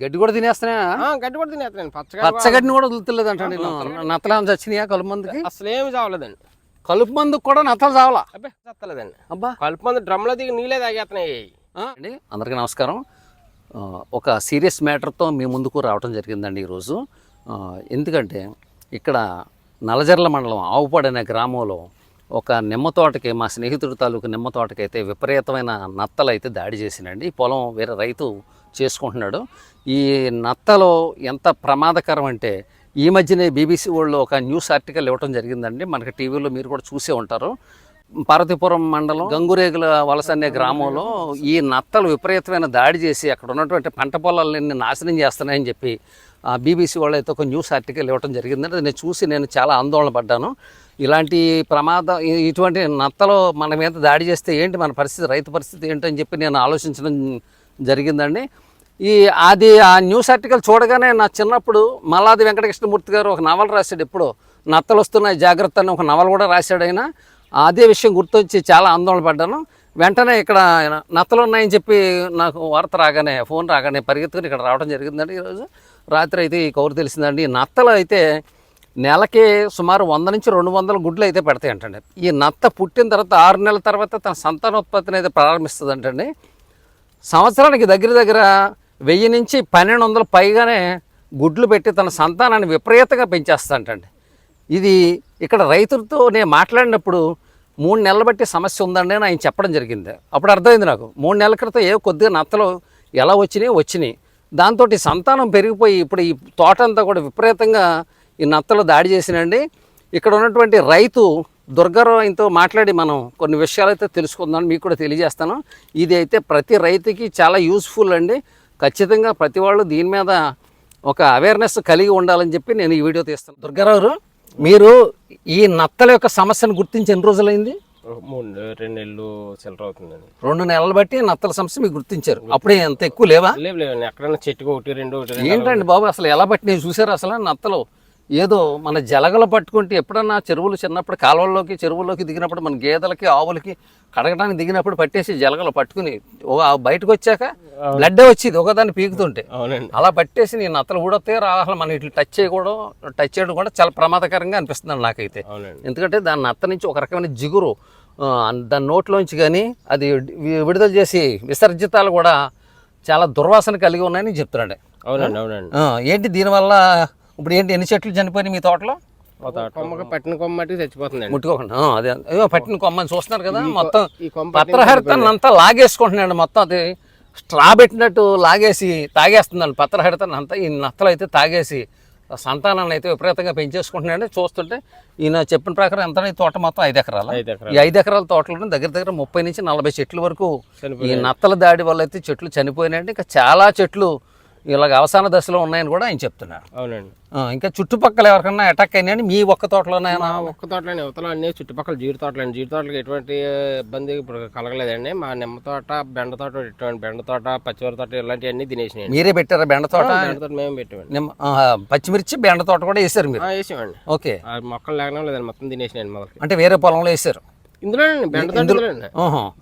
గడ్డి కూడా తినేస్తున్నాయా గడ్డి కూడా తినేస్తాను పచ్చగా పచ్చగడ్డిని కూడా వదులుతలేదు అంటే నేను నత్తలేమో చచ్చినాయా కలుపు మందుకి? అసలు ఏమి చావలేదండి. కలుపు మందుకు కూడా నత్తలు చావలా? అబ్బే చత్తలేదండి. అబ్బా. కలుపు మంది డ్రమ్లో దిగి నీళ్ళే తాగేస్తున్నాయి. అండి అందరికీ నమస్కారం. ఒక సీరియస్ మ్యాటర్తో మీ ముందుకు రావడం జరిగిందండి ఈరోజు. ఎందుకంటే ఇక్కడ నలజర్ల మండలం ఆవుపాడు అనే గ్రామంలో ఒక నిమ్మ తోటకి మా స్నేహితుడి తాలూకు నిమ్మ తోటకి అయితే విపరీతమైన నత్తలు అయితే దాడి చేసినండి పొలం వేరే రైతు చేసుకుంటున్నాడు. ఈ నత్తలో ఎంత ప్రమాదకరం అంటే ఈ మధ్యనే బీబీసీ వాళ్ళు ఒక న్యూస్ ఆర్టికల్ ఇవ్వడం జరిగిందండి. మనకి టీవీలో మీరు కూడా చూసే ఉంటారు. పార్వతీపురం మండలం గంగురేగుల వలస అనే గ్రామంలో ఈ నత్తలు విపరీతమైన దాడి చేసి అక్కడ ఉన్నటువంటి పంట పొలాలన్నీ నాశనం చేస్తున్నాయని చెప్పి ఆ బీబీసీ వాళ్ళు అయితే ఒక న్యూస్ ఆర్టికల్ ఇవ్వడం జరిగిందంటే నేను చూసి నేను చాలా ఆందోళన పడ్డాను. ఇలాంటి ప్రమాదం ఇటువంటి నత్తలు మన మీద దాడి చేస్తే ఏంటి మన పరిస్థితి రైతు పరిస్థితి ఏంటని చెప్పి నేను ఆలోచించడం జరిగిందండి. ఈ అది ఆ న్యూస్ ఆర్టికల్ చూడగానే నా చిన్నప్పుడు మల్లాది వెంకటకృష్ణమూర్తి గారు ఒక నవల రాశాడు ఎప్పుడో. నత్తలు వస్తున్నాయి జాగ్రత్త అని ఒక నవల కూడా రాశాడు ఆయన. అదే విషయం గుర్తొచ్చి చాలా ఆందోళన పడ్డాను. వెంటనే ఇక్కడ నత్తలు ఉన్నాయని చెప్పి నాకు వార్త రాగానే ఫోన్ రాగానే పరిగెత్తుకుని ఇక్కడ రావడం జరిగిందండి ఈరోజు. రాత్రి అయితే ఈ కౌరు తెలిసిందండి. ఈ నత్తలు అయితే నెలకి సుమారు వంద నుంచి రెండు వందల గుడ్లు అయితే పెడతాయి అంటండి ఈ నత్త పుట్టిన తర్వాత ఆరు నెలల తర్వాత తన సంతానోత్పత్తిని అయితే ప్రారంభిస్తుంది అంటండి సంవత్సరానికి దగ్గర దగ్గర వెయ్యి నుంచి పన్నెండు వందల పైగానే గుడ్లు పెట్టి తన సంతానాన్ని విపరీతంగా పెంచేస్తాంటండి ఇది ఇక్కడ రైతులతో నేను మాట్లాడినప్పుడు మూడు నెలలు బట్టి సమస్య ఉందండి అని ఆయన చెప్పడం జరిగింది. అప్పుడు అర్థమైంది నాకు. మూడు నెలల క్రితం ఏ కొద్దిగా నత్తలు ఎలా వచ్చినాయి వచ్చినాయి. దాంతో సంతానం పెరిగిపోయి ఇప్పుడు ఈ తోట అంతా కూడా విపరీతంగా ఈ నత్తలు దాడి చేసినండి ఇక్కడ ఉన్నటువంటి రైతు దుర్గారావుతో మాట్లాడి మనం కొన్ని విషయాలు అయితే తెలుసుకుందాం మీకు కూడా తెలియజేస్తాను. ఇది అయితే ప్రతి రైతుకి చాలా యూస్ఫుల్ అండి. ఖచ్చితంగా ప్రతి వాళ్ళు దీని మీద ఒక అవేర్నెస్ కలిగి ఉండాలని చెప్పి నేను ఈ వీడియో తీస్తాను దుర్గారావు గారు, మీరు ఈ నత్తల యొక్క సమస్యను గుర్తించి ఎన్ని రోజులైంది? రెండు నెలలు చిల్లర అవుతుందండి. రెండు నెలలు బట్టి నత్తల సమస్య మీకు గుర్తించారు. అప్పుడే ఎంత ఎక్కువ లేవా? లేవు లేవండి. ఎక్కడైనా చెట్టుకు ఒకటి రెండు ఒకటి ఏంటండి బాబు అసలు ఎలా పట్టి నేను చూసారు అసలు నత్తలు? ఏదో మన జలగలు పట్టుకుంటే ఎప్పుడన్నా చెరువులు చిన్నప్పుడు కాలువల్లోకి చెరువుల్లోకి దిగినప్పుడు మన గేదెలకి ఆవులకి కడగడానికి దిగినప్పుడు పట్టేసి జలగలు పట్టుకుని బయటకు వచ్చాక బ్లడ్ వచ్చేది ఒకదాన్ని పీకుతుంటే. అలా పట్టేసి నేను నత్తలు ఊడొస్తే రా అసలు మనం ఇట్లా టచ్ చేయకూడదు టచ్ చేయడం కూడా చాలా ప్రమాదకరంగా అనిపిస్తుంది నాకైతే. ఎందుకంటే దాని నత్త నుంచి ఒక రకమైన జిగురు దాని నోట్లోంచి కానీ అది విడుదల చేసి విసర్జితాలు కూడా చాలా దుర్వాసన కలిగి ఉన్నాయని చెప్తున్నాడు. అవునండి అవునండి. ఏంటి దీనివల్ల ఇప్పుడు ఏంటి ఎన్ని చెట్లు చనిపోయినాయి మీ తోటలో? కొమ్మకి పట్టిన కొమ్మ మట్టి చచ్చిపోతుందండి. ముట్టుకోకుండా. ఆ, అదే. అయ్యో పట్టిన కొమ్మని చూస్తున్నారు కదా మొత్తం ఈ కొమ్మ పత్రహరితాన్ని అంతా లాగేసుకుంటున్నాడు మొత్తం. అది స్ట్రా పెట్టినట్టు లాగేసి తాగేస్తుందండి పత్రహరితాన్ని అంతా ఈ నత్తలు అయితే తాగేసి సంతానాన్ని అయితే విపరీతంగా పెంచేసుకుంటున్నాడు. చూస్తుంటే ఈయన చెప్పిన ప్రకారం ఎంత ఈ తోట మొత్తం ఐదు ఎకరాల? ఈ ఐదు ఎకరాల తోటలో దగ్గర దగ్గర ముప్పై నుంచి నలభై చెట్ల వరకు ఈ. నత్తల దాడి వల్ల అయితే చెట్లు చనిపోయినాయంటే ఇంకా చాలా చెట్లు ఇలాగ అవసాన దశలో ఉన్నాయని కూడా ఆయన చెప్తున్నారు. అవునండి. ఇంకా చుట్టుపక్కల ఎవరికన్నా అటాక్ అయినాయని మీ ఒక్క తోటలోనైనా మా ఒక్క తోటలోనే యువతలో అన్ని చుట్టుపక్కల జీడి తోటలండి. జీడి తోటలకు ఎటువంటి ఇబ్బంది ఇప్పుడు కలగలేదండి. మా నిమ్మ తోట బెండ తోట ఎటువంటి బెండ తోట పచ్చివరి తోట ఇలాంటివన్నీ తినేసినాయండి. మీరే పెట్టారా బెండ తోట? బెండ తోట మేము పెట్టామండి. నిమ్మ పచ్చిమిర్చి బెండ తోట కూడా వేసారు మీరు? వేసామండి. ఓకే. మొక్కలు లేకనే లేదండి మొత్తం తినేసినాయండి మొదలకి. అంటే వేరే పొలంలో వేసారు? ఇందులోనండి బెండ తోట.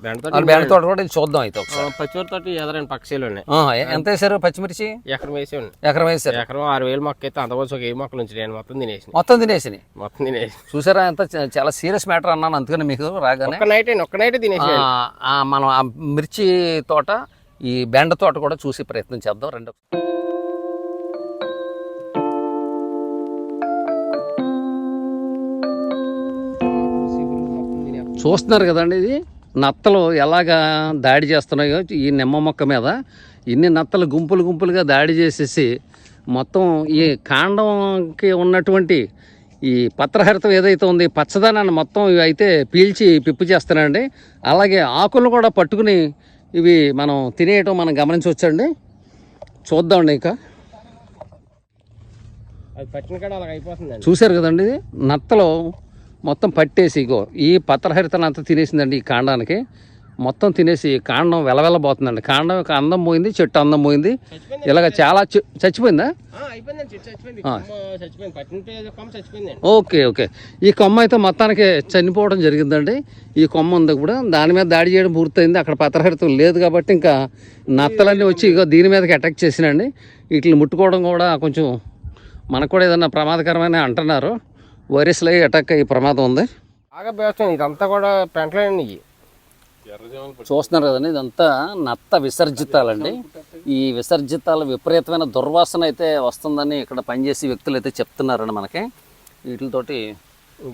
బెండ తోట వాళ్ళు బెండ తోట కూడా చూద్దాం అయితే ఒకసారి. ఆ, పచ్చివరి తోట ఎదరండి ఎ- ఎంత వేసారు పచ్చిమిర్చి? ఎకరం వేసామండి. ఎకరం వేసారు ఎకరం ఆరు వేలు మొక్క అయితే అంతవరకు ఒక ఏ మొక్కలు ఉంచినాయండి మొత్తం తినేసినాయి మొత్తం తినేసినాయి? మొత్తం తినేసి చూసారా ఎంత చాలా సీరియస్ మ్యాటర్ అన్నాను అందుకని మీకు రాగానే. ఒక్క నైట్ అండి ఒక్క నైట్ తినేసి మనం ఆ మిర్చి తోట ఈ బెండ తోట కూడా చూసి ప్రయత్నం చేద్దాం. రెండు చూస్తున్నారు కదండి ఇది. నత్తలు ఎలాగా దాడి చేస్తున్నాయో ఈ నిమ్మ మొక్క మీద. ఇన్ని నత్తలు గుంపులు గుంపులుగా దాడి చేసేసి మొత్తం ఈ కాండంకి ఉన్నటువంటి ఈ పత్రహరితం ఏదైతే ఉంది పచ్చదనాన్ని మొత్తం ఇవి అయితే పీల్చి పిప్పు చేస్తున్నాయండి. అలాగే ఆకులను కూడా పట్టుకుని ఇవి మనం తినేయటం మనం గమనించవచ్చండి. చూద్దామండి ఇంకా. చూశారు కదండి ఇది. నత్తలు మొత్తం పట్టేసి ఇగో ఈ పత్రహరితను అంతా తినేసిందండి ఈ కాండానికి. మొత్తం తినేసి కాండం వెలవెలబోతుందండి. కాండం అందం పోయింది చెట్టు అందం పోయింది ఇలాగ చాలా చచ్చిపోయిందా? Okay okay. ఈ కొమ్మ అయితే మొత్తానికి చనిపోవడం జరిగిందండి. ఈ కొమ్మ ఉంది కూడా. దాని మీద దాడి చేయడం పూర్తయింది. అక్కడ పత్రహరితం లేదు కాబట్టి ఇంకా నత్తలన్నీ వచ్చి ఇగో దీని మీదకి అటాక్ చేసినండి వీటిని ముట్టుకోవడం కూడా కొంచెం మనకు కూడా ఏదైనా ప్రమాదకరమైన అంటున్నారు. వైరస్లో అటాక్ అయ్యే ప్రమాదం ఉంది. బాగా బేస్తుంది ఇదంతా కూడా పెంటలేండి ఇవి చూస్తున్నారు కదండి ఇదంతా నత్త విసర్జితాలండి. ఈ విసర్జితాల విపరీతమైన దుర్వాసన అయితే వస్తుందని ఇక్కడ పనిచేసే వ్యక్తులు అయితే చెప్తున్నారండి మనకి. వీటితోటి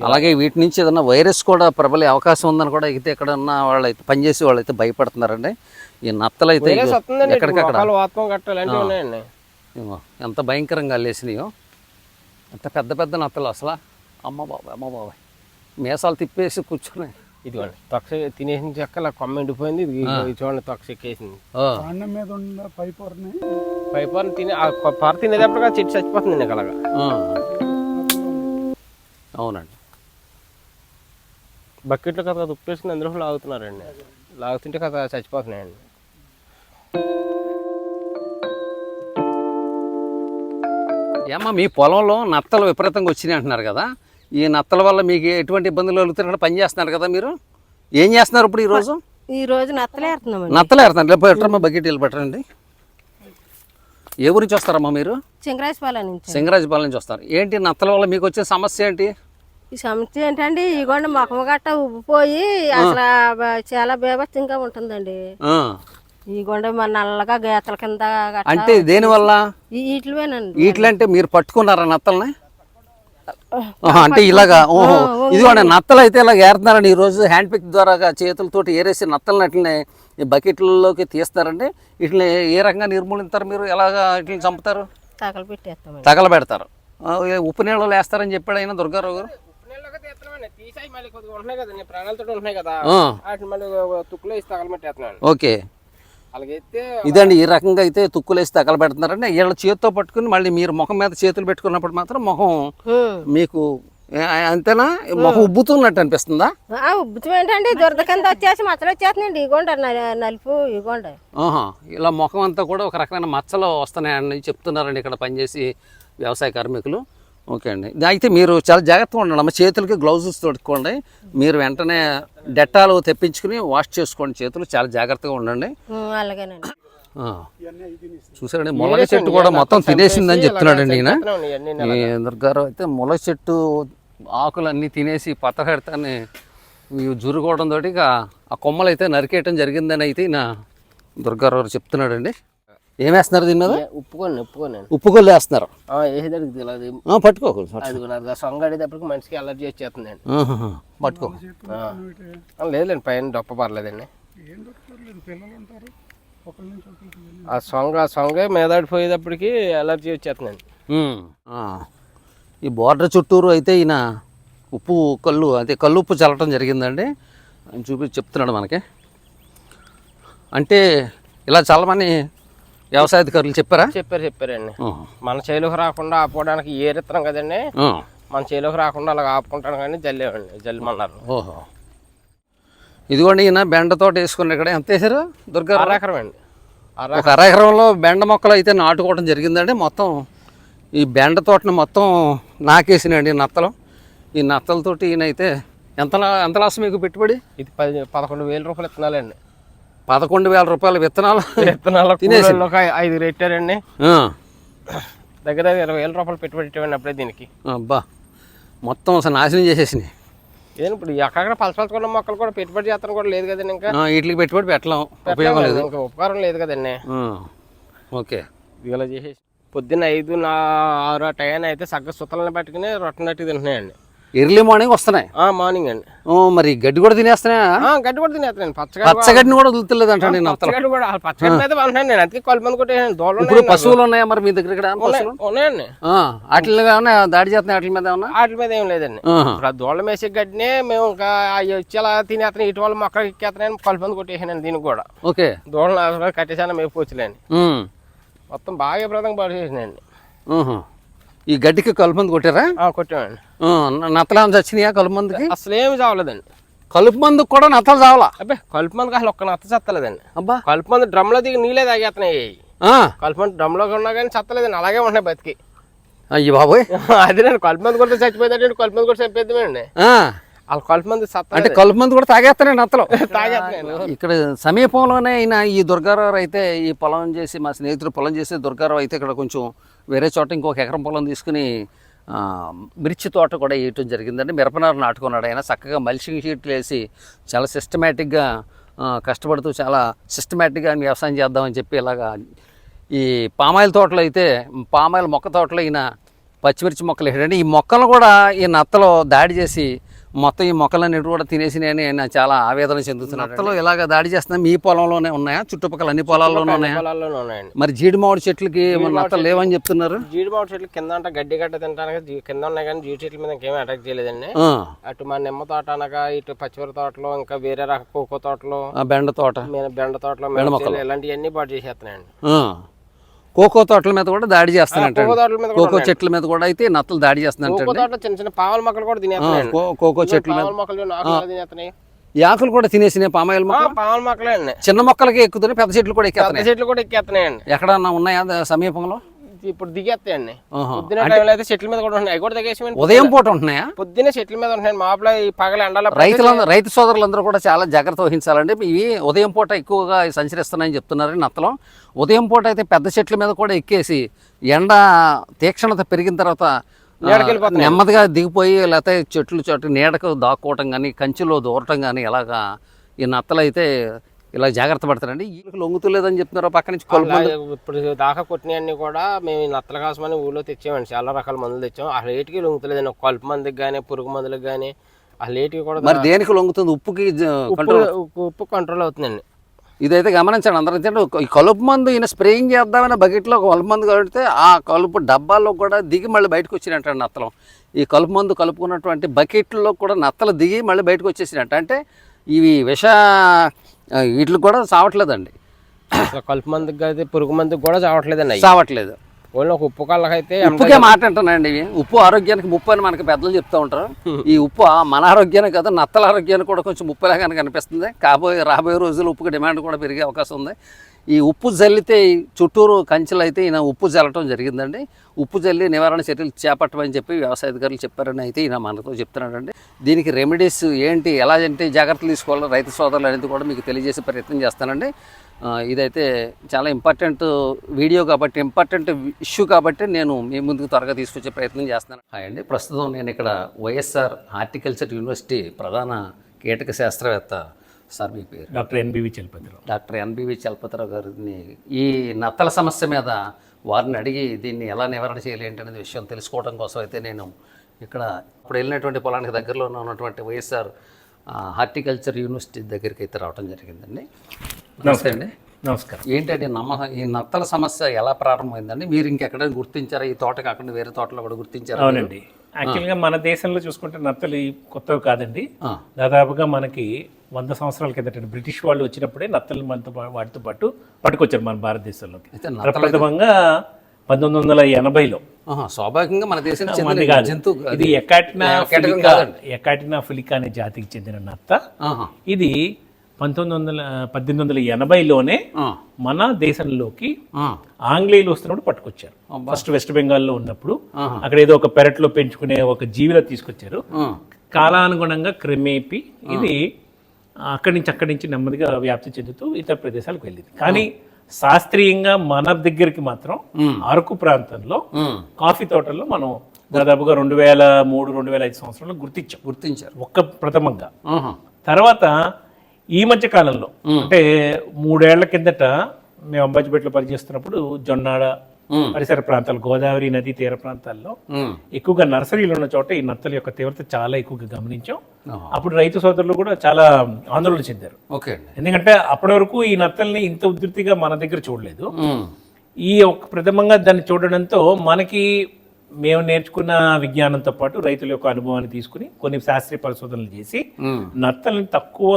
అలాగే వీటి నుంచి ఏదైనా వైరస్ కూడా ప్రబలే అవకాశం ఉందని కూడా అయితే ఇక్కడ ఉన్న వాళ్ళైతే పనిచేసే వాళ్ళు అయితే భయపడుతున్నారండి. ఈ నత్తలు అయితే ఎక్కడికక్కడ? ఎంత భయంకరంగా అల్లేసినాయో. ఎంత పెద్ద పెద్ద నత్తలు అసలు. అమ్మ బాబాయ్ అమ్మ బాబాయ్ మీసాలు తిప్పేసి కూర్చున్నాయి. ఇదిగోండి తొక్క తినేసిన చెక్క ఇలా కొమ్మ ఎండిపోయింది ఇది చూడండి తొక్క చెక్కేసింది. ఆ, కాండం మీద ఉన్న పైపొరని పైపర్ తిని ఆ పొర తినేటప్పుడు చెట్టు చచ్చిపోతుందండి ఇక అలాగా. అవునండి. బకెట్లో కదా ఉప్పేసుకుని అందులో లాగుతున్నారండి. లాగుతుంటే కదా చచ్చిపోతున్నాయండి. ఏమ్మా మీ పొలంలో నత్తలు విపరీతంగా వచ్చినాయి అంటున్నారు కదా? ఈ నత్తల వల్ల మీకు ఎటువంటి ఇబ్బందులు కలుగుతారు ఇక్కడ పని చేస్తున్నారు కదా మీరు? ఏం చేస్తున్నారు ఇప్పుడు ఈరోజు ఈ రోజు నత్తలేరుతున్నామండి నత్తలు ఏరుతున్నారు. లేకపోతే పెట్టరమ్మా బకెట్ వెళ్ళి పెట్టరండి. ఏ ఊరి నుంచి వస్తారమ్మా మీరు? చింగరాజపాలెం నుంచి. సింగరాజపాలెం నుంచి వస్తారు. ఏంటి నత్తల వల్ల మీకు వచ్చే సమస్య ఏంటి? ఈ సమస్య ఏంటంటే ఈ కొండ మొఖం గట్ట ఉబ్బిపోయి అసలు చాలా బేభత్సంగా ఉంటుందండి. ఈ కొండ మన నల్లగా గీతల కింద అంటే దేనివల్ల? ఈ వీటిలోనండి వీటిలంటే మీరు పట్టుకున్నారా నత్తల్ని? అంటే ఇలాగా ఓహో ఇదిగోండి నత్తలు అయితే ఇలా ఏరుతున్నారండి. ఈ రోజు హ్యాండ్ పిక్ ద్వారా చేతులతోటి ఏరేసి నత్తలను అట్లనే ఈ బకెట్లలోకి తీస్తారండి. వీటిని ఏ రకంగా నిర్మూలిస్తారు మీరు? ఎలాగా వీటిని చంపుతారు? తగలు తగలబెడతారు. ఉప్పు నీళ్ళలో వేస్తారని చెప్పాడు ఆయన దుర్గారావు గారు. తీసాయి మళ్ళీ కొద్దిగా ఉంటున్నాయి కదండి. ప్రాణాలతో ఉంటున్నాయి కదా. వాటిని మళ్ళీ తుక్కులో ఓకే. ఇదండి ఈ రకంగా అయితే తుక్కులేసి తగలబెడుతున్నారండి. వీళ్ళ చేతితో పట్టుకుని మళ్ళీ మీరు ముఖం మీద చేతులు పెట్టుకున్నప్పుడు మాత్రం ముఖం. మీకు అంతేనా? ముఖం ఉబ్బుతున్నట్టు అనిపిస్తుందా? ఆ ఉబ్బుతం ఏంటండి? దురద కింద వచ్చేసి మచ్చలు వచ్చేస్తున్నాయండి. న- నలుపు ఆహా ఇలా ముఖం అంతా కూడా ఒక రకమైన మచ్చలు వస్తున్నాయని చెప్తున్నారండి ఇక్కడ పనిచేసి వ్యవసాయ కార్మికులు. ఓకే అండి. అయితే మీరు చాలా జాగ్రత్తగా ఉండండి. అమ్మ చేతులకి గ్లౌజెస్ తొడుక్కోండి. మీరు వెంటనే డెట్టాలు తెప్పించుకుని వాష్ చేసుకోండి చేతులు. చాలా జాగ్రత్తగా ఉండండి. అలాగేనండి. చూసారండి ములగ చెట్టు కూడా మొత్తం తినేసిందని చెప్తున్నాడండి ఈయన. దుర్గారావు అయితే ములగ చెట్టు ఆకులన్నీ తినేసి పత్తహెడతాన్ని జురుకోవడం తోటి ఇక ఆ కొమ్మలు అయితే నరికేయటం జరిగిందని అయితే ఈయన దుర్గారావు గారు చెప్తున్నాడండి. ఏం వేస్తున్నారు దీని మీద? ఉప్పుకోండి ఉప్పుకోండి ఉప్పు కొల్లు వేస్తున్నారు. వేసేదానికి తెలియదు. పట్టుకోకూడదు అది నాకు సొంగ అడిగేటప్పటికి మనిషికి అలర్జీ వచ్చేస్తుందండి పట్టుకో. లేదులేండి పైన డొప్ప పర్లేదండి. ఆ సొంగ ఆ సొంగ మీదాడిపోయేటప్పటికి అలర్జీ వచ్చేస్తుందండి. ఈ బోర్డర్ చుట్టూరు అయితే ఈయన ఉప్పు కళ్ళు అంటే కళ్ళు ఉప్పు చల్లటం జరిగిందండి. ఆయన చూపి చెప్తున్నాడు మనకి. అంటే ఇలా చల్లమని వ్యవసాయ అధికారులు చెప్పారా? చెప్పారు చెప్పారండి. మన చేలోకి రాకుండా ఆపుకోవడానికి ఏరెత్తాం కదండి. మన చేలోకి రాకుండా అలా ఆపుకుంటాను కానీ జల్లేవండి జల్లిమన్నారు. ఓహో. ఇదిగోండి ఈయన బెండ తోట వేసుకుని ఇక్కడ. ఎంత వేసారు దుర్గా? అరెకరం అండి. అర ఒక అర ఎకరంలో బెండ మొక్కలు అయితే నాటుకోవడం జరిగిందండి. మొత్తం ఈ బెండ తోటని మొత్తం నాకేసినండి నత్తలు. ఈ నత్తలతోటి ఈయన అయితే ఎంత ఎంత లాస్ మీకు పెట్టుబడి? ఇది పది పదకొండు వేల రూపాయలు ఇత్తనాలండి. పదకొండు వేల రూపాయల విత్తనాలు విత్తనాలు ఒక ఐదు పెట్టారండి ఆ, దగ్గర దగ్గర ఇరవై వేల రూపాయలు పెట్టుబడి అప్పుడే దీనికి. అబ్బా మొత్తం అసలు నాశనం చేసేసినాయి. ఇదేనా ఇప్పుడు ఎక్కడక్కడ పలసపలుచుకున్న మొక్కలు కూడా పెట్టుబడి చేస్తాను కూడా లేదు కదండి ఇంకా. వీటికి పెట్టుబడి పెట్టలేం ఉపయోగం పెట్టలేము లేదు. ఇంకా ఉపకారం లేదు కదండి. ఓకే. ఇలా చేసేసి పొద్దున్న ఐదు నా ఆరు ఆ టైం అయితే సగ్గ సుతలను పట్టుకుని రొట్టనట్టు తింటున్నాయండి. ఎర్లీ మార్నింగ్ వస్తున్నాయి. ఆ, మార్నింగ్ అండి. మరి గడ్డి కూడా తినేస్తున్నాయా? గడ్డి కూడా పచ్చగడ్డి పచ్చగడ్డిని కూడా వదులుతలేదు అంటే నత్తలు పచ్చగడ్డి నేను అందుకే కొలు మంది కొట్టేసాను. దోళ్ళు ఇప్పుడు. పశువులు ఉన్నాయా మరి మీ దగ్గర ఇక్కడ ఉన్నాయండి. వాటి ఏమన్నా దాడి చేస్తున్నాయి? వాటి మీద ఏమన్నా? వాటి మీద ఏం లేదండి. దోళ్ళ మేసే గడ్డినే మేము ఇంకా అవి వచ్చి అలా తినేస్తాను ఇటు వాళ్ళ మొక్కలు ఎక్కేస్తున్నాయని కొలు మంది కొట్టేసానండి దీనికి కూడా. ఓకే. దోళ్ళని కట్టేసాను మేపుకొచ్చులేండి ఉమ్. మొత్తం బాగా విపరీతంగా పాడు చేసినాయండి. ఉహు. ఈ గడ్డికి కలుమంది కొట్టారా? కొట్టామండి. నత్తలు చచ్చినాయా కలుమందికి అసలు ఏమి చావలేదండి. కలుపు మందుకు కూడా నత్తలు చావలా? అబ్బే కలుపు మందుకు అసలు ఒక్క నత్త చత్తలేదండి. అబ్బా. కలుపు మందు డ్రమ్లో దిగి నీళ్ళే తాగేస్తున్నాయి. ఆ, కలుపు మందు డ్రమ్లో ఉన్నా కానీ చత్తలేదండి. అలాగే ఉన్నాయి బతికి. అయ్యి బాబోయ్. అది నేను కలుపు మందు కొడితే చచ్చిపోయిందంటే కలుపు మందు కూడా ఆ, వాళ్ళ కలుపు మందు అంటే కలుపు మందు కూడా తాగేస్తానే నత్తలు. ఇక్కడ సమీపంలోనే అయిన ఈ దుర్గారావు అయితే ఈ పొలం చేసి మా స్నేహితుడు పొలం చేసి దుర్గారావు అయితే ఇక్కడ కొంచెం వేరే చోట ఇంకొక ఎకరం పొలం తీసుకుని మిర్చి తోట కూడా వేయటం జరిగిందండి. మిరపనారు నాటుకున్నాడు ఆయన. చక్కగా మల్చింగ్ షీట్లు వేసి చాలా సిస్టమేటిక్గా కష్టపడుతూ చాలా సిస్టమేటిక్గా వ్యవసాయం చేద్దామని చెప్పి ఇలాగా ఈ పామాయిల్ తోటలో అయితే పామాయిల్ మొక్క తోటలో ఈయన పచ్చిమిర్చి మొక్కలు వేసాడండి ఈ మొక్కలు కూడా ఈ నత్తలో దాడి చేసి మొత్తం ఈ మొక్కలన్నిటి కూడా తినేసినాయని ఆయన చాలా ఆవేదన చెందుతున్నాడు నత్తలు ఇలాగ దాడి చేస్తున్నాయి మీ పొలంలోనే ఉన్నాయా? చుట్టుపక్కల అన్ని పొలాల్లోనే ఉన్నాయా? మరి జీడి మామిడి చెట్లకి నత్తలు లేవని చెప్తున్నారు? జీడి మామిడి చెట్లు కింద అంట గడ్డి గడ్డ జీ- కింద ఉన్నాయి కానీ జీడి చెట్ల మీద ఇంకేమీ అటాక్ చేయలేదండి. అటు మా నిమ్మ తోట అనగా ఇటు పచ్చిమిర తోటలో ఇంకా వేరే రక కోకో తోటలో ఆ బెండ తోట. బెండ తోటలో బెండ మిరపకాయలు ఇలాంటివన్నీ పాటు చేసేస్తున్నాయండి. కోకో తోటల మీద కూడా దాడి చేస్తానంట కోకో చెట్ల మీద కూడా అయితే నత్తలు దాడి తోటలో చిన్న చిన్న పావల మొక్కలు కూడా తినేస్తున్నాయండి. కోకో చెట్ల మీద తినేస్తున్నాయి. ఈ ఆకులు కూడా తినేసినాయి పామాయిల్ మొక్కలు? పావల మొక్కలే చిన్న మొక్కలకి ఎక్కుతున్నాయి పెద్ద చెట్లు కూడా ఎక్కేస్తున్నాయి. చెట్లు కూడా ఎక్కేస్తున్నాయండి. ఎక్కడన్నా ఉన్నాయా సమీపంలో? ఇప్పుడు దిగేస్తాయండి. పొద్దున టైంలో అయితే చెట్ల మీద కూడా ఉన్నాయి కూడా దిగేసి ఉదయం పూట ఉంటున్నాయా? పొద్దున్నే చెట్ల మీద ఉంటున్నాయి. మాపల ఈ పగల ఎండల రైతులందరూ రైతు సోదరులందరూ కూడా చాలా జాగ్రత్త వహించాలండి. ఇవి ఉదయం పూట ఎక్కువగా సంచరిస్తున్నాయని చెప్తున్నారు నత్తలు. ఉదయం పూట అయితే పెద్ద చెట్ల మీద కూడా ఎక్కేసి ఎండ తీక్షణత పెరిగిన తర్వాత. నెమ్మదిగా దిగిపోయి లేకపోతే చెట్లు చెట్టు నీడకు దాక్కోవటం కానీ కంచిలో దూరటం కానీ ఇలాగా ఈ నత్తలు అయితే ఇలా జాగ్రత్త పడతారండి. వీళ్ళకి లొంగుతులేదని చెప్తున్నారు పక్క నుంచి కొలుపు మందు- ఇప్పుడు దాకా కొట్టినవన్నీ కూడా మేము ఈ నత్తల కోసమని ఊళ్ళో తెచ్చామండి చాలా రకాల మందులు తెచ్చాం. అసలు ఏటికి లొంగుతలేదండి. ఒక కలుపు మందుకి కానీ పురుగు మందులకు కానీ అసలు ఏటికి కూడా మరి దేనికి లొంగుతుంది? ఉప్పుకి జ- ఉప్పు కంట్రోల్ ఉప్పు- కంట్రోల్ అవుతుందండి. ఇదైతే గమనించండి అందరూ. ఒక- ఈ కలుపు మందు ఈయన స్ప్రేయింగ్ చేద్దామని బకెట్లో ఒక కలుపు మందు కలిపితే ఆ కలుపు డబ్బాల్లో కూడా దిగి మళ్ళీ బయటకు వచ్చినట్టు నత్తలు. ఈ కలుపు మందు కలుపుకున్నటువంటి బకెట్లో కూడా నత్తలు దిగి మళ్ళీ బయటకు వచ్చేసినట్టు. అంటే ఇవి విష ఆ, వీటికి కూడా చావట్లేదండి. అసలు కలుపు మందుకి కానీ పురుగు మందుకి కూడా చావట్లేదండి చావట్లేదు. ఓన్లీ ఒక ఉప్పు కళ్ళకైతే ఉప్పుకే మాట అంటున్నాయండి ఇవి. ఉప్పు ఆరోగ్యానికి ముప్పు అని మనకి పెద్దలు చెప్తూ ఉంటారు. ఈ ఉప్పు మన ఆరోగ్యానికి కదా నత్తల ఆరోగ్యానికి కూడా కొంచెం ముప్పులాగానే కనిపిస్తుంది. కాబోయే రాబోయే రోజుల్లో ఉప్పుకి డిమాండ్ కూడా పెరిగే అవకాశం ఉంది. ఈ ఉప్పు జల్లితే చుట్టూరు కంచెలు అయితే ఈయన ఉప్పు జల్లటం జరిగిందండి. ఉప్పు జల్లి నివారణ చర్యలు చేపట్టమని చెప్పి వ్యవసాయ అధికారులు చెప్పారని అయితే ఈయన మనతో చెప్తున్నాడండి. దీనికి రెమెడీస్ ఏంటి ఎలా అంటే జాగ్రత్తలు తీసుకోవాలో రైతు సోదరులు అనేది కూడా మీకు తెలియజేసే ప్రయత్నం చేస్తానండి. ఇదైతే చాలా ఇంపార్టెంట్ వీడియో కాబట్టి ఇంపార్టెంట్ ఇష్యూ కాబట్టి నేను మీ ముందుకు త్వరగా తీసుకొచ్చే ప్రయత్నం చేస్తున్నాను హాయ్ అండి. ప్రస్తుతం నేను ఇక్కడ వైఎస్ఆర్ హార్టికల్చర్ యూనివర్సిటీ ప్రధాన కీటక శాస్త్రవేత్త సార్ మీ పేరు? Doctor NBV Chalapathirao. Doctor NBV Chalapathirao గారిని ఈ నత్తల సమస్య మీద వారిని అడిగి దీన్ని ఎలా నివారణ చేయాలి ఏంటనే విషయం తెలుసుకోవడం కోసం అయితే నేను ఇక్కడ ఇప్పుడు వెళ్ళినటువంటి పొలానికి దగ్గరలో ఉన్నటువంటి వైఎస్ఆర్ హార్టికల్చర్ యూనివర్సిటీ దగ్గరికి అయితే రావడం జరిగిందండి. నమస్తే అండి. నమస్కారం. ఏంటంటే నమ్మ ఈ నత్తల సమస్య ఎలా ప్రారంభమైందండి? మీరు ఇంకెక్కడైనా గుర్తించారా? ఈ తోట కాకుండా వేరే తోటలో కూడా గుర్తించారా అవునండి. యాక్చువల్గా మన దేశంలో చూసుకుంటే నత్తలు కొత్తవి కాదండి. దాదాపుగా మనకి వంద సంవత్సరాల కిందట బ్రిటిష్ వాళ్ళు వచ్చినప్పుడే నత్తలు మనతో వాటితో పాటు పట్టుకొచ్చారు మన భారతదేశంలోకి. ప్రప్రథమంగా పంతొమ్మిది వందల ఎనభైలో. స్వాభావికంగా మన జంతువు ఇది ఎకాటినా ఎకాటినా ఫిలికా అనే జాతికి చెందిన నత్త. ఇది పంతొమ్మిది వందల పద్దెనిమిది వందల ఎనభైలోనే మన దేశంలోకి ఆంగ్లేయులు వస్తున్నప్పుడు పట్టుకొచ్చారు. ఫస్ట్ వెస్ట్ బెంగాల్లో ఉన్నప్పుడు. అక్కడ ఏదో ఒక పెరట్లో పెంచుకునే ఒక జీవిలో తీసుకొచ్చారు. కాలానుగుణంగా క్రమేపి ఇది అక్కడి నుంచి అక్కడి నుంచి నెమ్మదిగా వ్యాప్తి చెందుతూ ఇతర ప్రదేశాలకు వెళ్ళింది. కానీ శాస్త్రీయంగా మన దగ్గరికి మాత్రం అరకు ప్రాంతంలో కాఫీ తోటల్లో మనం దాదాపుగా రెండు వేల మూడు రెండు వేల ఐదు సంవత్సరంలో గుర్తించాం. గుర్తించారు. ఒక్క ప్రథమంగా. తర్వాత ఈ మధ్య కాలంలో అంటే మూడేళ్ళ కిందట మేము అంబాజీపేటలో పనిచేస్తున్నప్పుడు జొన్నాడ పరిసర ప్రాంతాలు గోదావరి నది తీర ప్రాంతాల్లో ఎక్కువగా నర్సరీలు ఉన్న చోట ఈ నత్తల యొక్క తీవ్రత చాలా ఎక్కువగా గమనించాం. అప్పుడు రైతు సోదరులు కూడా చాలా ఆందోళన చెందారు. ఎందుకంటే అప్పటి వరకు ఈ నత్తల్ని ఇంత ఉధృతిగా మన దగ్గర చూడలేదు. ఈ ఒక ప్రథమంగా దాన్ని చూడడంతో మనకి మేము నేర్చుకున్న విజ్ఞానంతో పాటు రైతుల యొక్క అనుభవాన్ని తీసుకుని కొన్ని శాస్త్రీయ పరిశోధనలు చేసి నత్తల్ని తక్కువ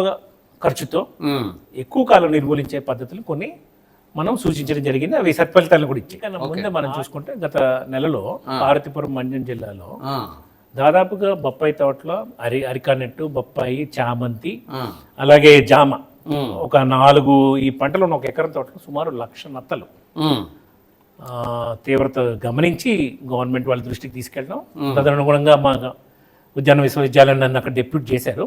ఖర్చుతో ఎక్కువ కాలం నిర్మూలించే పద్ధతులు కొన్ని మనం సూచించడం జరిగింది. అవి సత్ఫలితాలను కూడా ఇచ్చాయి. కానీ ముందే మనం చూసుకుంటే గత నెలలో పార్వతీపురం మండ్యం జిల్లాలో దాదాపుగా బొప్పాయి తోటలో అరి అరికానెట్టు బొప్పాయి చామంతి. అలాగే జామ ఒక నాలుగు ఈ పంటలు ఒక ఎకరం తోటలో సుమారు లక్ష నత్తలు. తీవ్రత గమనించి గవర్నమెంట్ వాళ్ళ దృష్టికి తీసుకెళ్ళడం తదనుగుణంగా మా ఉద్యాన విశ్వవిద్యాలయం నన్ను అక్కడ డెప్యూట్ చేశారు.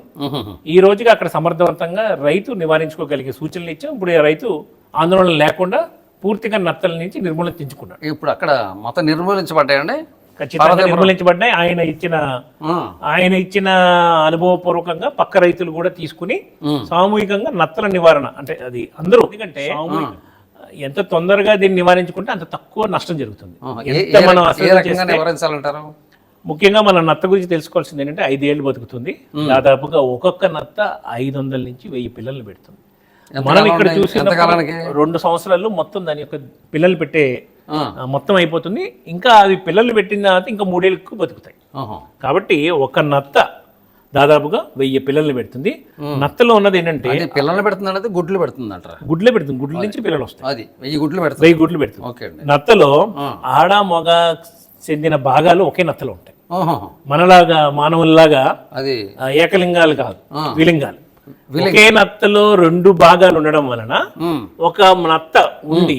ఈ రోజుకి అక్కడ సమర్థవంతంగా రైతు నివారించుకోగలిగే సూచనలు ఇచ్చాం. ఇప్పుడు రైతు ఆందోళన లేకుండా పూర్తిగా నత్తల నుంచి నిర్మూలించుకున్నాడు ఇప్పుడు అక్కడ మొత్తం నిర్మూలించబడ్డాయండి? ఖచ్చితంగా నిర్మూలించబడ్డాయి. ఆయన ఇచ్చిన. ఆయన ఇచ్చిన అనుభవపూర్వకంగా పక్క రైతులు కూడా తీసుకుని. సామూహికంగా నత్తల నివారణ అంటే అది అందరూ ఎందుకంటే ఎంత తొందరగా దీన్ని నివారించుకుంటే అంత తక్కువ నష్టం జరుగుతుంది. ఎంత మనం నివారించాలంటారు? ముఖ్యంగా మన నత్త గురించి తెలుసుకోవాల్సింది ఏంటంటే ఐదేళ్ళు బతుకుతుంది. దాదాపుగా ఒక్కొక్క నత్త ఐదు వందల నుంచి వెయ్యి పిల్లల్ని పెడుతుంది. మనం ఇక్కడ? చూసిన? రెండు సంవత్సరాల్లో మొత్తం దాని యొక్క పిల్లలు పెట్టే మొత్తం అయిపోతుంది. ఇంకా అవి పిల్లలు పెట్టిన తర్వాత ఇంకా మూడేళ్ళకు బతుకుతాయి. కాబట్టి ఒక నత్త దాదాపుగా వెయ్యి పిల్లల్ని పెడుతుంది. నత్తలో ఉన్నది ఏంటంటే అంటే పిల్లల్ని పెడుతుంది గుడ్లు పెడుతుంది అంటారా గుడ్లే పెడుతుంది. గుడ్ల నుంచి పిల్లలు వస్తాయి. అది. వెయ్యి గుడ్లు పెడుతుంది. వెయ్యి గుడ్లు పెడుతుంది. నత్తలో ఆడ మగ చెందిన భాగాలు ఒకే నత్తలో ఉంటాయి. మనలాగా మానవుల్లాగా అది ఏకలింగాలు కాదు. విలింగాలు ఒకే నత్తలో రెండు భాగాలు ఉండడం వలన. ఒక నత్త ఉండి.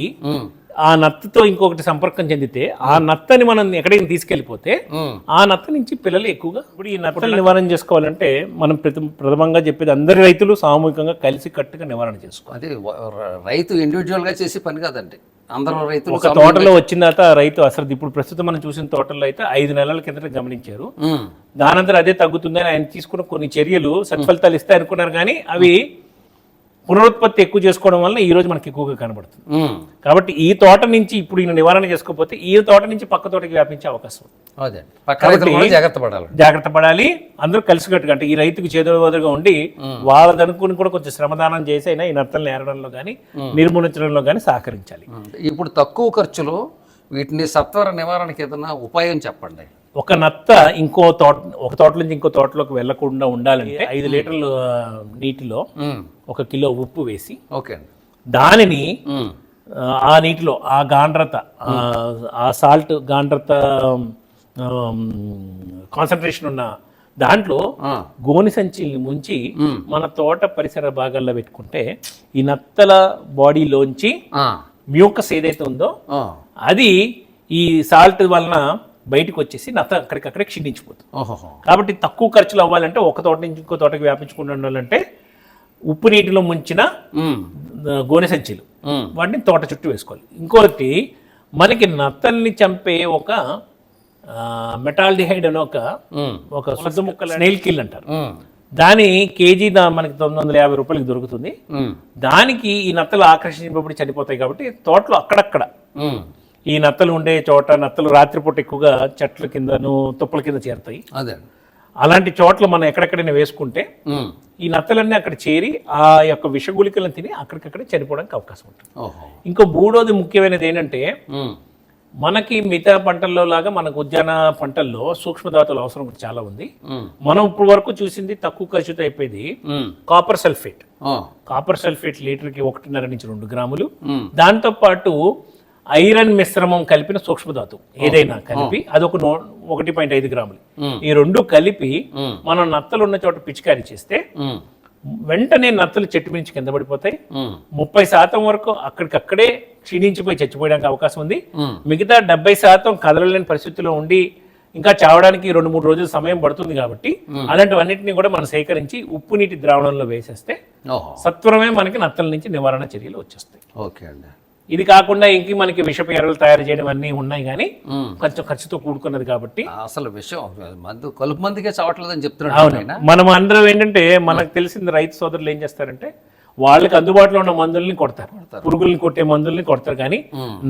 ఆ నత్తతో ఇంకొకటి సంపర్కం చెందితే ఆ నత్తని మనం ఎక్కడికి తీసుకెళ్ళిపోతే. ఆ నత్త నుంచి పిల్లలు ఎక్కువగా ఇప్పుడు ఈ నత్తలు నివారణ చేసుకోవాలంటే మనం ప్రథమ ప్రథమంగా చెప్పేది అందరి రైతులు సామూహికంగా కలిసి కట్టుగా నివారణ చేసుకోవాలి రైతు ఇండివిజువల్గా చేసే పని కాదండి అందరూ రైతులు ఒక తోటలో వచ్చిన తర్వాత రైతు అసలు ఇప్పుడు ప్రస్తుతం మనం చూసిన తోటల్లో అయితే ఐదు నెలల కిందట గమనించారు. దానంతరం అదే తగ్గుతుందని ఆయన తీసుకున్న కొన్ని చర్యలు సత్ఫలితాలు ఇస్తాయి అనుకున్నారు కానీ అవి పునరుత్పత్తి ఎక్కువ చేసుకోవడం వల్ల ఈ రోజు మనకి ఎక్కువగా కనబడుతుంది. కాబట్టి ఈ తోట నుంచి ఇప్పుడు ఈయన నివారణ చేసుకోకపోతే ఈ తోట నుంచి పక్క తోటకి వ్యాపించే అవకాశం జాగ్రత్త పడాలి. జాగ్రత్త పడాలి. అందరూ కలిసికట్టుగా అంటే ఈ రైతుకి చేదోడుగా ఉండి వాళ్ళదనుకుని కూడా కొంచెం శ్రమదానం చేసి అయినా ఈ నత్తలను ఏరడంలో కానీ నిర్మూలించడంలో కానీ సహకరించాలి. ఇప్పుడు తక్కువ ఖర్చులో వీటిని సత్వర నివారణకి ఏదైనా ఉపాయం చెప్పండి. ఒక నత్త ఇంకో తోట ఒక తోట నుంచి ఇంకో తోటలోకి వెళ్ళకుండా ఉండాలంటే ఐదు లీటర్లు నీటిలో. ఒక కిలో ఉప్పు వేసి ఓకే దానిని. ఆ, నీటిలో ఆ గాండ్రత ఆ- సాల్ట్ గాండ్రత కాన్సన్ట్రేషన్ ఉన్న దాంట్లో. గోని సంచిని ముంచి మన తోట పరిసర భాగాల్లో పెట్టుకుంటే ఈ నత్తల బాడీలోంచి. మ్యూకస్ ఏదైతే ఉందో. అది ఈ సాల్ట్ వలన బయటకు వచ్చేసి నత్త అక్కడికక్కడే క్షీణించిపోతుంది కాబట్టి తక్కువ ఖర్చులు అవ్వాలంటే ఒక తోట నుంచి ఇంకో తోటకి వ్యాపించకుండా ఉండాలంటే ఉప్పు నీటిలో ముంచిన గోనె సంచులు. వాటిని తోట చుట్టూ వేసుకోవాలి ఇంకోటి మనకి నత్తల్ని చంపే ఒక మెటాల్డిహైడ్ అని ఒక. ఒక శుద్ధ ముక్కల స్నేల్ కిల్ అంటారు. దాని కేజీ దా మనకి తొమ్మిది వందల యాభై రూపాయలకి దొరుకుతుంది. దానికి ఈ నత్తలు ఆకర్షింపబడి చనిపోతాయి కాబట్టి తోటలో అక్కడక్కడ. ఈ నత్తలు ఉండే చోట నత్తలు రాత్రిపూట ఎక్కువగా చెట్ల కిందను తుప్పల కింద చేరుతాయి అదే అలాంటి చోట్ల మనం ఎక్కడెక్కడైనా వేసుకుంటే. ఈ నత్తలన్నీ అక్కడ చేరి ఆ యొక్క విషగుళికలను తిని అక్కడికక్కడే చనిపోవడానికి అవకాశం ఉంటుంది ఇంకో మూడోది ముఖ్యమైనది ఏంటంటే. మనకి మిగతా పంటల్లో లాగా మనకు ఉద్యాన పంటల్లో సూక్ష్మధాతుల అవసరం చాలా ఉంది. మనం ఇప్పుడు వరకు చూసింది తక్కువ ఖర్చుతో అయిపోయింది. Copper sulphate. కాపర్ సల్ఫేట్ లీటర్కి ఒకటిన్నర నుంచి రెండు గ్రాములు. దాంతో పాటు ఐరన్ మిశ్రమం కలిపిన సూక్ష్మధాతు ఏదైనా కలిపి అదొక నో ఒకటి పాయింట్ ఐదు గ్రాములు. ఈ రెండు కలిపి. మనం నత్తలు ఉన్న చోట పిచికారీ చేస్తే. వెంటనే నత్తలు చెట్టు మించి కింద పడిపోతాయి. ముప్పై శాతం వరకు అక్కడికక్కడే క్షీణించిపోయి చచ్చిపోయడానికి అవకాశం ఉంది. మిగతా డెబ్బై శాతం కదలలేని పరిస్థితిలో ఉండి ఇంకా చావడానికి రెండు మూడు రోజులు సమయం పడుతుంది కాబట్టి అలాంటివన్నింటినీ కూడా మనం సేకరించి ఉప్పు నీటి ద్రావణంలో వేసేస్తే సత్వరమే మనకి నత్తల నుంచి నివారణ చర్యలు వచ్చేస్తాయి ఓకే అండి ఇది కాకుండా ఇంక మనకి విషపు ఎర్రలు తయారు చేయడం అన్నీ ఉన్నాయి కానీ. కొంచెం ఖర్చుతో కూడుకున్నది కాబట్టి. అసలు విషయం మందు కలుపు మందుకే చావట్లేదని చెప్తున్నాడు మనం అందరం ఏంటంటే మనకు తెలిసింది రైతు సోదరులు ఏం చేస్తారంటే వాళ్ళకి అందుబాటులో ఉన్న మందుల్ని కొడతారు. పురుగుల్ని కొట్టే మందుల్ని కొడతారు కానీ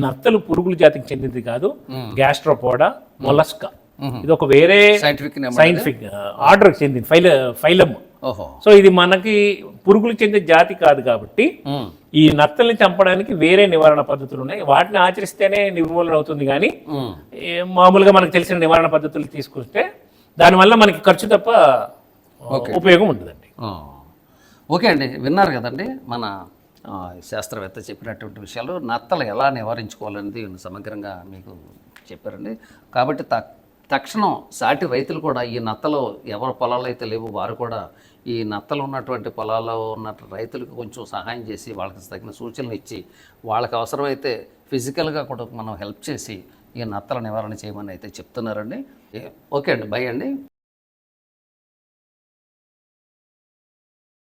నత్తలు పురుగుల జాతికి చెందింది కాదు. Gastropoda mollusca. ఇది ఒక వేరే సైంటిఫిక్ సైంటిఫిక్ ఆర్డర్ చెందింది ఫైల ఫైలమ్. సో ఇది మనకి పురుగులు చెందే జాతి కాదు కాబట్టి. ఈ నత్తల్ని చంపడానికి వేరే నివారణ పద్ధతులు ఉన్నాయి. వాటిని ఆచరిస్తేనే నిర్మూలన అవుతుంది కానీ మామూలుగా మనకు తెలిసిన నివారణ పద్ధతులు తీసుకొస్తే దానివల్ల మనకి ఖర్చు తప్ప ఉపయోగం ఉండదండి. ఆ. ఓకే అండి. విన్నారు కదండి మన శాస్త్రవేత్త చెప్పినటువంటి విషయాలు. నత్తలు ఎలా నివారించుకోవాలనేది సమగ్రంగా మీకు చెప్పారండి. కాబట్టి తక్షణం సాటి రైతులు కూడా ఈ నత్తలు ఎవరి పొలాలు అయితే లేవు వారు కూడా ఈ నత్తలు ఉన్నటువంటి పొలాల్లో ఉన్న రైతులకు కొంచెం సహాయం చేసి వాళ్ళకి తగిన సూచనలు ఇచ్చి వాళ్ళకి అవసరమైతే ఫిజికల్గా కూడా మనం హెల్ప్ చేసి ఈ నత్తల నివారణ చేయమని అయితే చెప్తున్నారండి. ఓకే అండి. బై అండి.